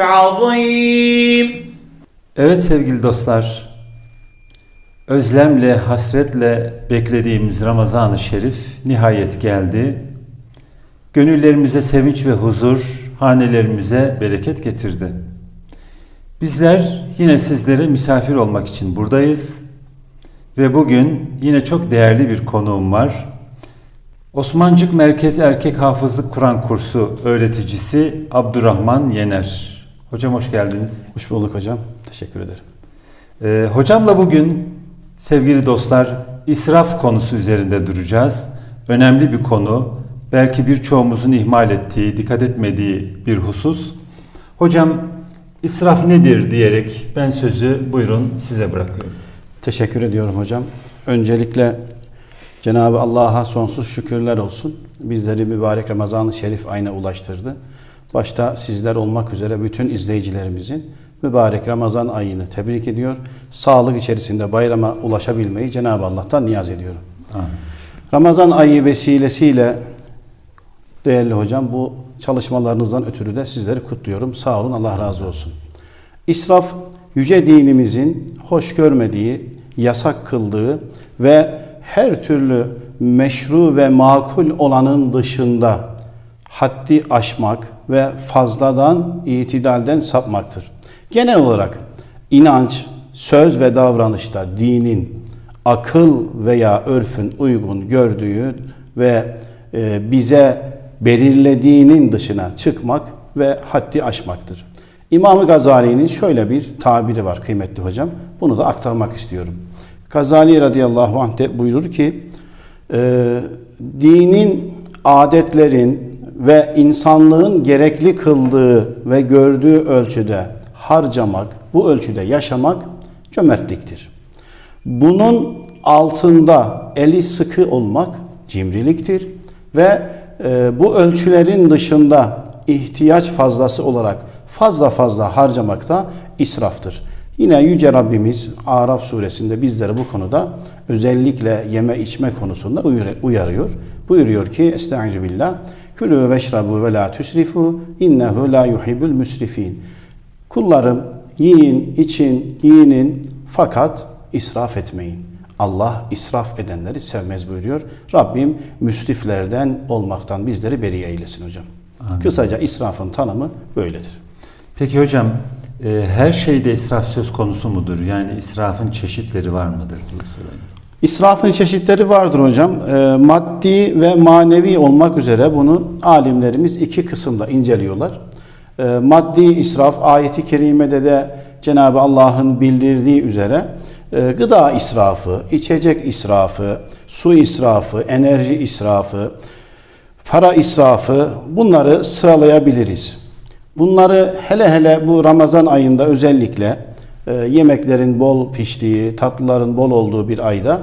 azim. Evet sevgili dostlar, özlemle, hasretle beklediğimiz Ramazan-ı Şerif nihayet geldi. Gönüllerimize sevinç ve huzur, hanelerimize bereket getirdi. Bizler yine sizlere misafir olmak için buradayız. Ve bugün yine çok değerli bir konuğum var. Osmancık Merkez Erkek Hafızlık Kur'an Kursu öğreticisi Abdurrahman Yener. Hocam hoş geldiniz. Hoş bulduk hocam. Teşekkür ederim. Ee, hocamla bugün sevgili dostlar israf konusu üzerinde duracağız. Önemli bir konu. Belki birçoğumuzun ihmal ettiği, dikkat etmediği bir husus. Hocam israf nedir diyerek ben sözü buyurun size bırakıyorum. Teşekkür ediyorum hocam. Öncelikle Cenab-ı Allah'a sonsuz şükürler olsun. Bizleri mübarek Ramazan-ı Şerif ayına ulaştırdı. Başta sizler olmak üzere bütün izleyicilerimizin mübarek Ramazan ayını tebrik ediyor. Sağlık içerisinde bayrama ulaşabilmeyi Cenab-ı Allah'tan niyaz ediyorum. Amin. Ramazan ayı vesilesiyle değerli hocam bu çalışmalarınızdan ötürü de sizleri kutluyorum. Sağ olun Allah razı olsun. İsraf yüce dinimizin hoş görmediği, yasak kıldığı ve her türlü meşru ve makul olanın dışında haddi aşmak ve fazladan itidalden sapmaktır. Genel olarak inanç, söz ve davranışta dinin akıl veya örfün uygun gördüğü ve e, bize belirlediğinin dışına çıkmak ve haddi aşmaktır. İmam Gazali'nin şöyle bir tabiri var kıymetli hocam. Bunu da aktarmak istiyorum. Gazali radıyallahu anh de buyurur ki e, dinin, adetlerin ve insanlığın gerekli kıldığı ve gördüğü ölçüde harcamak, bu ölçüde yaşamak cömertliktir. Bunun altında eli sıkı olmak cimriliktir ve e, bu ölçülerin dışında ihtiyaç fazlası olarak fazla fazla harcamak da israftır. Yine Yüce Rabbimiz Araf suresinde bizleri bu konuda özellikle yeme içme konusunda uyar- uyarıyor. Buyuruyor ki Estaizu billah Külü veşrabu ve la tüsrifu innehu la yuhibbul müsrifin. Kullarım yiyin, için, giyinin fakat israf etmeyin. Allah israf edenleri sevmez buyuruyor. Rabbim müsriflerden olmaktan bizleri beri eylesin hocam. Kısaca israfın tanımı böyledir. Peki hocam e, her şeyde israf söz konusu mudur? Yani israfın çeşitleri var mıdır? İsrafın çeşitleri vardır hocam. Ee, maddi ve manevi olmak üzere bunu alimlerimiz iki kısımda inceliyorlar. Ee, maddi israf ayeti kerimede de Cenab-ı Allah'ın bildirdiği üzere e, gıda israfı, içecek israfı, su israfı, enerji israfı, para israfı bunları sıralayabiliriz. Bunları hele hele bu Ramazan ayında özellikle e, yemeklerin bol piştiği, tatlıların bol olduğu bir ayda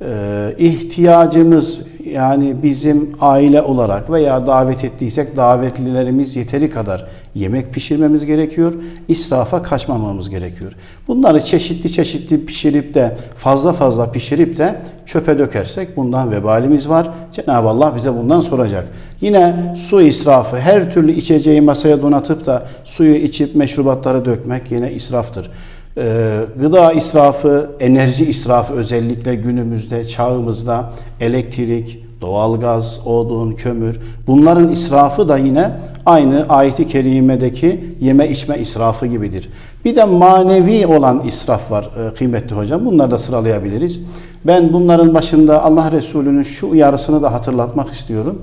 e, ihtiyacımız yani bizim aile olarak veya davet ettiysek davetlilerimiz yeteri kadar yemek pişirmemiz gerekiyor. İsrafa kaçmamamız gerekiyor. Bunları çeşitli çeşitli pişirip de fazla fazla pişirip de çöpe dökersek bundan vebalimiz var. Cenab-ı Allah bize bundan soracak. Yine su israfı her türlü içeceği masaya donatıp da suyu içip meşrubatları dökmek yine israftır. Ee, gıda israfı, enerji israfı özellikle günümüzde, çağımızda elektrik, doğalgaz, odun, kömür bunların israfı da yine aynı ayeti kerimedeki yeme içme israfı gibidir. Bir de manevi olan israf var e, kıymetli hocam. Bunları da sıralayabiliriz. Ben bunların başında Allah Resulü'nün şu uyarısını da hatırlatmak istiyorum.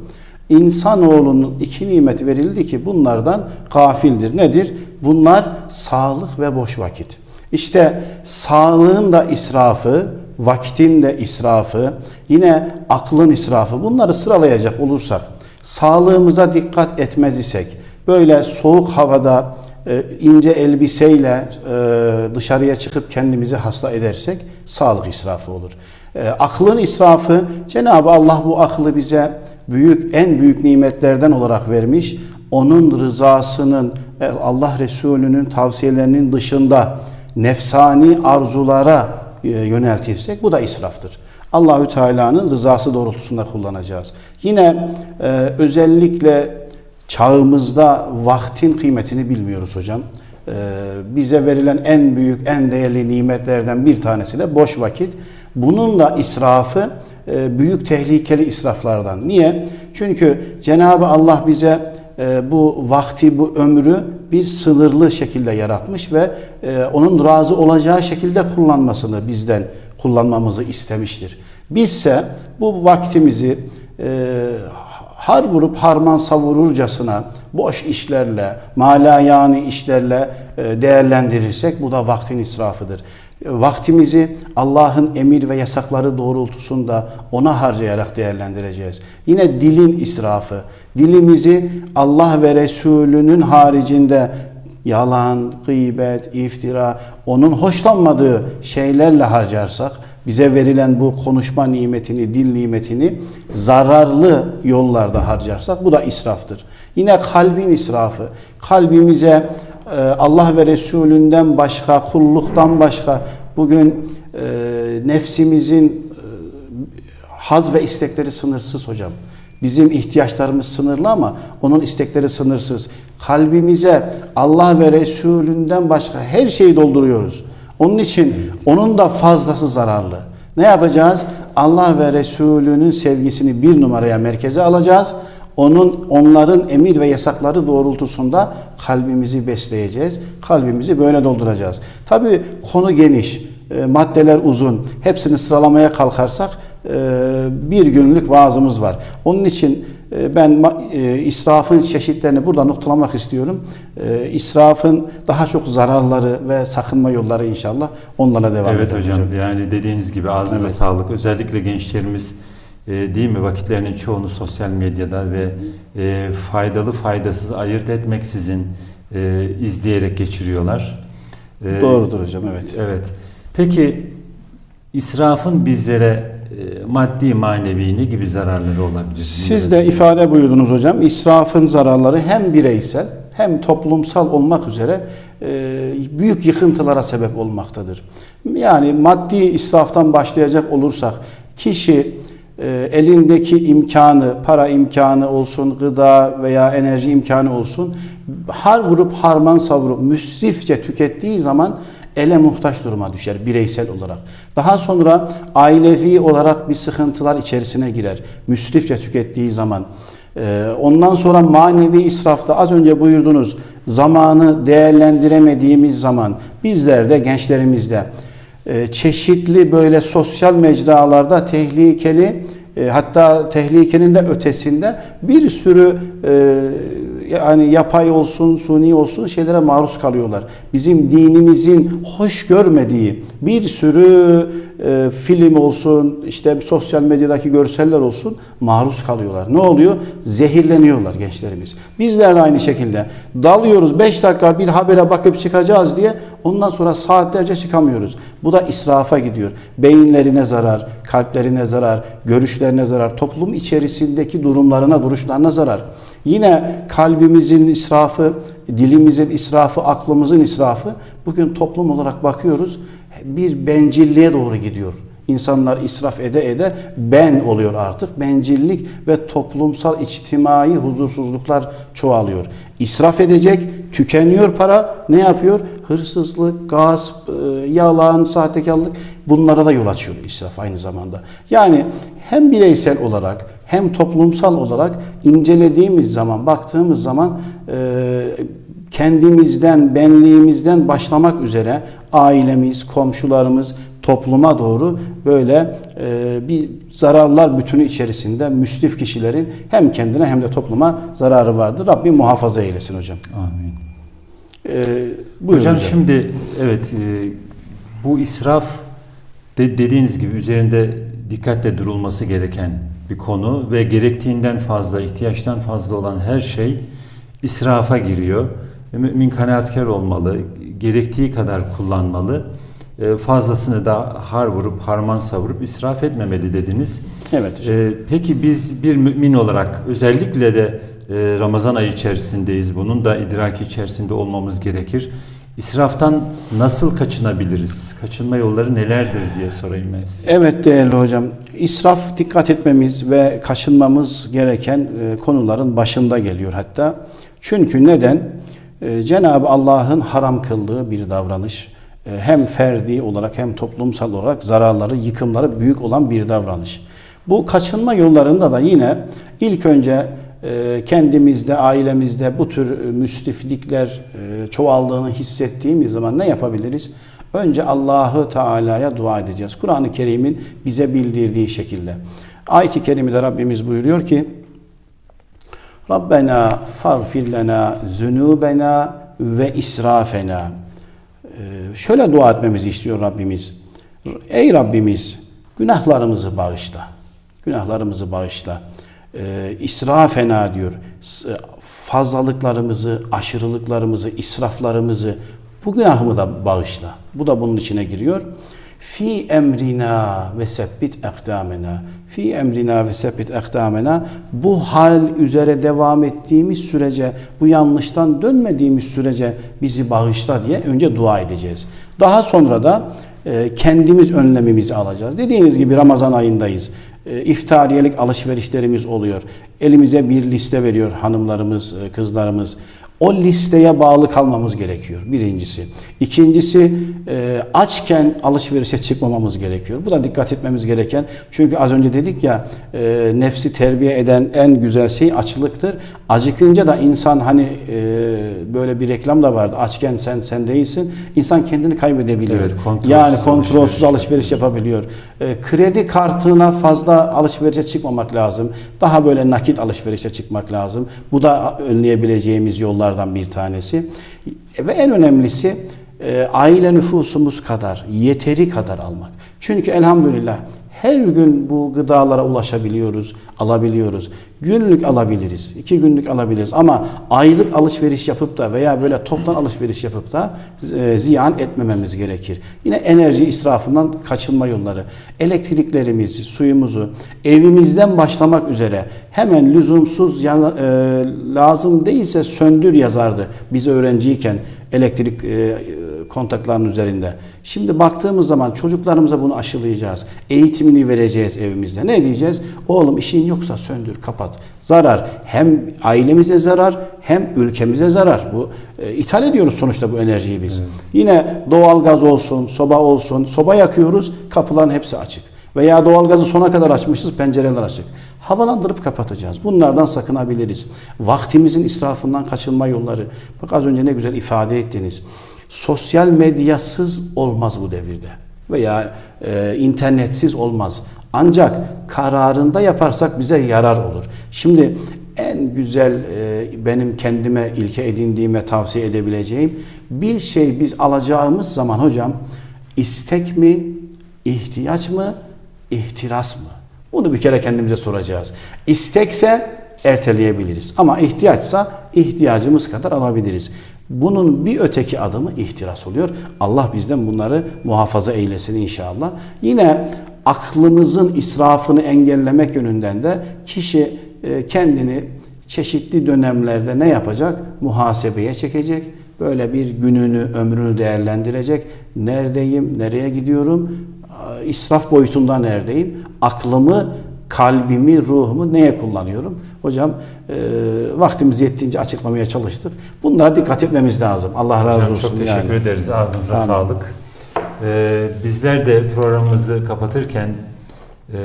İnsanoğlunun iki nimet verildi ki bunlardan gafildir. Nedir? Bunlar sağlık ve boş vakit. İşte sağlığın da israfı, vakitin de israfı, yine aklın israfı bunları sıralayacak olursak sağlığımıza dikkat etmez isek, böyle soğuk havada e, ince elbiseyle e, dışarıya çıkıp kendimizi hasta edersek sağlık israfı olur. E, aklın israfı Cenab-ı Allah bu aklı bize büyük en büyük nimetlerden olarak vermiş. Onun rızasının Allah Resulü'nün tavsiyelerinin dışında nefsani arzulara e, yöneltirsek bu da israftır. Allahü Teala'nın rızası doğrultusunda kullanacağız. Yine e, özellikle çağımızda vaktin kıymetini bilmiyoruz hocam. Ee, bize verilen en büyük, en değerli nimetlerden bir tanesi de boş vakit. Bunun da israfı e, büyük tehlikeli israflardan. Niye? Çünkü Cenab-ı Allah bize e, bu vakti, bu ömrü bir sınırlı şekilde yaratmış ve e, onun razı olacağı şekilde kullanmasını bizden kullanmamızı istemiştir. Bizse bu vaktimizi har vurup harman savururcasına boş işlerle, malayani işlerle e, değerlendirirsek bu da vaktin israfıdır. Vaktimizi Allah'ın emir ve yasakları doğrultusunda ona harcayarak değerlendireceğiz. Yine dilin israfı. Dilimizi Allah ve Resulünün haricinde yalan, gıybet, iftira, onun hoşlanmadığı şeylerle harcarsak bize verilen bu konuşma nimetini, dil nimetini zararlı yollarda harcarsak bu da israftır. Yine kalbin israfı. Kalbimize Allah ve Resulünden başka, kulluktan başka bugün e, nefsimizin e, haz ve istekleri sınırsız hocam. Bizim ihtiyaçlarımız sınırlı ama onun istekleri sınırsız. Kalbimize Allah ve Resulünden başka her şeyi dolduruyoruz. Onun için onun da fazlası zararlı. Ne yapacağız? Allah ve Resulünün sevgisini bir numaraya merkeze alacağız. Onun onların emir ve yasakları doğrultusunda kalbimizi besleyeceğiz. Kalbimizi böyle dolduracağız. Tabii konu geniş, e, maddeler uzun. Hepsini sıralamaya kalkarsak e, bir günlük vaazımız var. Onun için e, ben israfın çeşitlerini burada noktalamak istiyorum. İsrafın daha çok zararları ve sakınma yolları inşallah onlara devam Evet edelim hocam, yani dediğiniz gibi ağzınıza Evet. sağlık. Özellikle gençlerimiz e, değil mi vakitlerinin çoğunu sosyal medyada ve e, faydalı faydasız ayırt etmeksizin e, izleyerek geçiriyorlar. E, Doğrudur hocam evet. Evet. Peki israfın bizlere e, maddi manevi ne gibi zararları olabilir? Siz de ifade buyurdunuz hocam. İsrafın zararları hem bireysel hem toplumsal olmak üzere e, büyük yıkıntılara sebep olmaktadır. Yani maddi israftan başlayacak olursak kişi elindeki imkanı, para imkanı olsun, gıda veya enerji imkanı olsun har vurup harman savurup müsrifçe tükettiği zaman ele muhtaç duruma düşer bireysel olarak. Daha sonra ailevi olarak bir sıkıntılar içerisine girer. Müsrifçe tükettiği zaman. Ee, Ondan sonra manevi israfta az önce buyurdunuz zamanı değerlendiremediğimiz zaman bizler de gençlerimizde çeşitli böyle sosyal mecralarda tehlikeli e, hatta tehlikenin de ötesinde bir sürü e, yani yapay olsun, suni olsun şeylere maruz kalıyorlar. Bizim dinimizin hoş görmediği bir sürü e, film olsun, işte sosyal medyadaki görseller olsun maruz kalıyorlar. Ne oluyor? Zehirleniyorlar gençlerimiz. Bizler de aynı şekilde dalıyoruz 5 dakika bir habere bakıp çıkacağız diye ondan sonra saatlerce çıkamıyoruz. Bu da israfa gidiyor. Beyinlerine zarar, kalplerine zarar, görüşlerine zarar, toplum içerisindeki durumlarına, duruşlarına zarar. Yine kalbimizin israfı, dilimizin israfı, aklımızın israfı bugün toplum olarak bakıyoruz bir bencilliğe doğru gidiyor. İnsanlar israf ede ede ben oluyor artık. Bencillik ve toplumsal içtimai huzursuzluklar çoğalıyor. İsraf edecek, tükeniyor para. Ne yapıyor? Hırsızlık, gasp, e, yalan, sahtekarlık bunlara da yol açıyor israf aynı zamanda. Yani hem bireysel olarak hem toplumsal olarak incelediğimiz zaman, baktığımız zaman e, kendimizden, benliğimizden başlamak üzere ailemiz, komşularımız, topluma doğru böyle e, bir zararlar bütünü içerisinde müsrif kişilerin hem kendine hem de topluma zararı vardır. Rabbim muhafaza eylesin hocam. Amin. E, buyurun hocam, hocam. şimdi evet e, bu israf de, dediğiniz gibi üzerinde dikkatle durulması gereken bir konu ve gerektiğinden fazla, ihtiyaçtan fazla olan her şey israfa giriyor. Ve Mümin kanaatkar olmalı, gerektiği kadar kullanmalı. E, Fazlasını da har vurup harman savurup israf etmemeli dediniz. Evet hocam. Ee, peki biz bir mümin olarak özellikle de e, Ramazan ayı içerisindeyiz. Bunun da idraki içerisinde olmamız gerekir. İsraftan nasıl kaçınabiliriz? Kaçınma yolları nelerdir diye sorayım ben size. Evet değerli hocam. İsraf dikkat etmemiz ve kaçınmamız gereken e, konuların başında geliyor hatta. Çünkü neden? E, Cenab-ı Allah'ın haram kıldığı bir davranış. E, hem ferdi olarak hem toplumsal olarak zararları, yıkımları büyük olan bir davranış. Bu kaçınma yollarında da yine ilk önce kendimizde, ailemizde bu tür e, müsriflikler e, çoğaldığını hissettiğimiz zaman ne yapabiliriz? Önce Allah'ı Teala'ya dua edeceğiz. Kur'an-ı Kerim'in bize bildirdiği şekilde. Ayet-i Kerime'de Rabbimiz buyuruyor ki Rabbena farfir lena zunubena ve israfena. Ee, şöyle dua etmemizi istiyor Rabbimiz. Ey Rabbimiz günahlarımızı bağışla. Günahlarımızı bağışla. Ee, israfena diyor. S- Fazlalıklarımızı, aşırılıklarımızı, israflarımızı bu günahımı da bağışla. Bu da bunun içine giriyor. Fi emrina ve sebbit ekdamena. Fi emrina ve sebbit ekdamena. Bu hal üzere devam ettiğimiz sürece, bu yanlıştan dönmediğimiz sürece bizi bağışla diye önce dua edeceğiz. Daha sonra da e, kendimiz önlemimizi alacağız. Dediğiniz gibi Ramazan ayındayız. E, iftariyelik alışverişlerimiz oluyor. Elimize bir liste veriyor hanımlarımız, e, kızlarımız. O listeye bağlı kalmamız gerekiyor birincisi. İkincisi e, açken alışverişe çıkmamamız gerekiyor. Bu da dikkat etmemiz gereken. Çünkü az önce dedik ya e, nefsi terbiye eden en güzel şey açlıktır. Acıkınca da insan hani e, böyle bir reklam da vardı. Açken sen sen değilsin. İnsan kendini kaybedebiliyor. Evet, kontrolsüz yani kontrolsüz alışveriş. alışveriş yapabiliyor. E, kredi kartına fazla alışverişe çıkmamak lazım. Daha böyle nakit alışverişe çıkmak lazım. Bu da önleyebileceğimiz yollardan bir tanesi. Ve en önemlisi e, aile nüfusumuz kadar, yeteri kadar almak. Çünkü elhamdülillah her gün bu gıdalara ulaşabiliyoruz, alabiliyoruz. Günlük alabiliriz, iki günlük alabiliriz ama aylık alışveriş yapıp da veya böyle toptan alışveriş yapıp da e, ziyan etmememiz gerekir. Yine enerji israfından kaçınma yolları. Elektriklerimizi, suyumuzu evimizden başlamak üzere hemen lüzumsuz e, lazım değilse söndür yazardı biz öğrenciyken elektrik e, kontakların üzerinde. Şimdi baktığımız zaman çocuklarımıza bunu aşılayacağız. Eğitimini vereceğiz evimizde. Ne diyeceğiz? Oğlum işin yoksa söndür, kapat. Zarar. Hem ailemize zarar hem ülkemize zarar. Bu e, ithal ediyoruz sonuçta bu enerjiyi biz. Yine doğal gaz olsun, soba olsun. Soba yakıyoruz, kapıların hepsi açık. Veya doğalgazı sona kadar açmışız, pencereler açık. Havalandırıp kapatacağız. Bunlardan sakınabiliriz. Vaktimizin israfından kaçınma yolları. Bak az önce ne güzel ifade ettiniz. Sosyal medyasız olmaz bu devirde. Veya e, internetsiz olmaz. Ancak kararında yaparsak bize yarar olur. Şimdi en güzel e, benim kendime ilke edindiğime tavsiye edebileceğim bir şey biz alacağımız zaman hocam istek mi, ihtiyaç mı, ihtiras mı? Bunu bir kere kendimize soracağız. İstekse erteleyebiliriz. Ama ihtiyaçsa ihtiyacımız kadar alabiliriz. Bunun bir öteki adımı ihtiras oluyor. Allah bizden bunları muhafaza eylesin inşallah. Yine aklımızın israfını engellemek yönünden de kişi e, kendini çeşitli dönemlerde ne yapacak? Muhasebeye çekecek. Böyle bir gününü, ömrünü değerlendirecek. Neredeyim, nereye gidiyorum? İsraf boyutunda neredeyim? Aklımı, kalbimi, ruhumu neye kullanıyorum? Hocam e, vaktimiz yettiğince açıklamaya çalıştık. Bunlara dikkat etmemiz lazım. Allah razı Hocam olsun. çok teşekkür yani. ederiz. Ağzınıza Amin. sağlık. Ee, bizler de programımızı kapatırken e,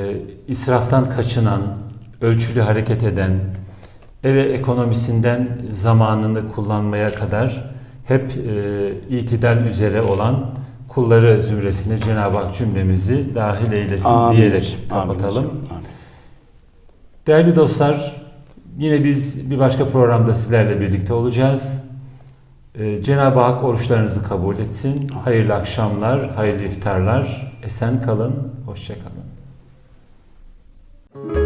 israftan kaçınan, ölçülü hareket eden, eve ekonomisinden zamanını kullanmaya kadar hep e, itidal üzere olan kulları zümresine Cenab-ı Hak cümlemizi dahil eylesin amin. diyerek kapatalım. Amin. Değerli dostlar, yine biz bir başka programda sizlerle birlikte olacağız. Ee, Cenab-ı Hak oruçlarınızı kabul etsin. Hayırlı akşamlar, hayırlı iftarlar. Esen kalın, hoşçakalın. Müzik